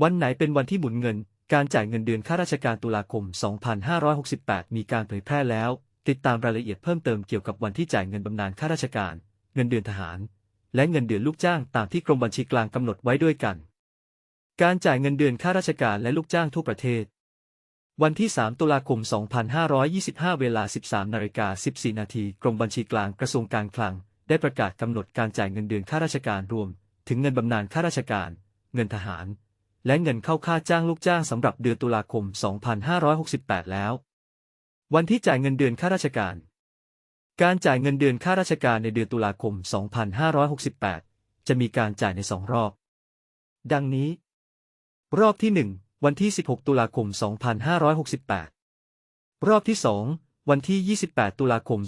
วันไหนเป็นวันที่หมุนเงิน การจ่ายเงินเดือนข้าราชการตุลาคม 2568 มีการเผยแพร่แล้ว ติดตามรายละเอียดเพิ่มเติมเกี่ยวกับวันที่จ่ายเงินบำนาญข้าราชการ เงินเดือนทหาร และเงินเดือนลูกจ้างตามที่กรมบัญชีกลางกำหนดไว้ด้วยกัน การจ่ายเงินเดือนข้าราชการและลูกจ้างทั่วประเทศ วันที่ 3 ตุลาคม 2525 เวลา 13นาฬิกา14 นาทีกรมบัญชีกลางกระทรวงการคลัง ได้ประกาศกำหนดการจ่ายเงินเดือนข้าราชการรวม ถึงเงินบำนาญข้าราชการ เงินทหาร และเงินเข้าค่าจ้างลูกจ้างสำหรับเดือนตุลาคม 2568 แล้ว วันที่จ่ายเงินเดือนข้าราชการ การจ่ายเงินเดือนข้าราชการในเดือนตุลาคม 2568 จะมีการจ่ายในสองรอบ ดังนี้ รอบที่ 1 วันที่ 16 ตุลาคม 2568 รอบที่ 2 วันที่ 28 ตุลาคม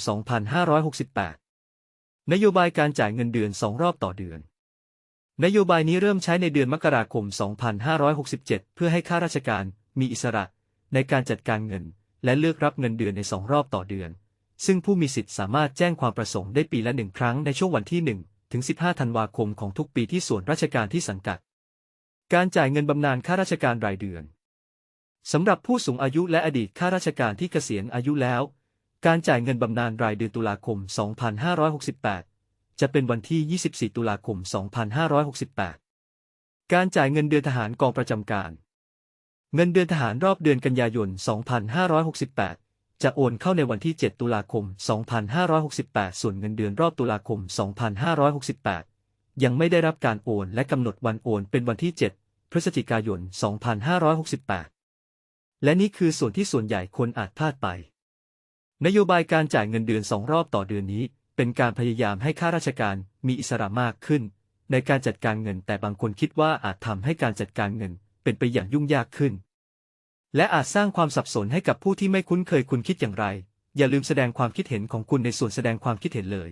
2568 นโยบายการจ่ายเงินเดือน2รอบต่อเดือน นโยบายนี้เริ่มใช้ในเดือนมกราคม 2567 เพื่อให้ข้าราชการมีอิสระ ในการจัดการเงิน และเลือกรับเงินเดือนใน2รอบต่อเดือน ซึ่งผู้มีสิทธิ์สามารถแจ้งความประสงค์ได้ปีละหนึ่งครั้งในช่วงวันที่ 1 ถึง 15 ธันวาคมของทุกปีที่ส่วนราชการที่สังกัด การจ่ายเงินบำนาญข้าราชการรายเดือนสำหรับผู้สูงอายุและอดีตข้าราชการที่เกษียณอายุแล้ว การจ่ายเงินบำนาญรายเดือนตุลาคม 2568 จะเป็นวันที่ 24 ตุลาคม 2568 การจ่ายเงินเดือนทหารกองประจำการ เงินเดือนทหารรอบเดือนกันยายน 2568 จะโอนเข้าในวันที่ 7 ตุลาคม 2568 ส่วนเงินเดือนรอบตุลาคม 2568 ยังไม่ได้รับการโอนและกำหนดวันโอนเป็นวันที่ 7 พฤศจิกายน 2568 และนี่คือส่วนที่ส่วนใหญ่คนอาจพลาดไป นโยบายการจ่ายเงินเดือนสองรอบต่อเดือนนี้ เป็นการพยายามให้ข้าราชการมีอิสระมากขึ้น ในการจัดการเงินแต่บางคนคิดว่าอาจทำให้การจัดการเงินเป็นไปอย่างยุ่งยากขึ้น และอาจสร้างความสับสนให้กับผู้ที่ไม่คุ้นเคยคุณคิดอย่างไร อย่าลืมแสดงความคิดเห็นของคุณในส่วนแสดงความคิดเห็นเลย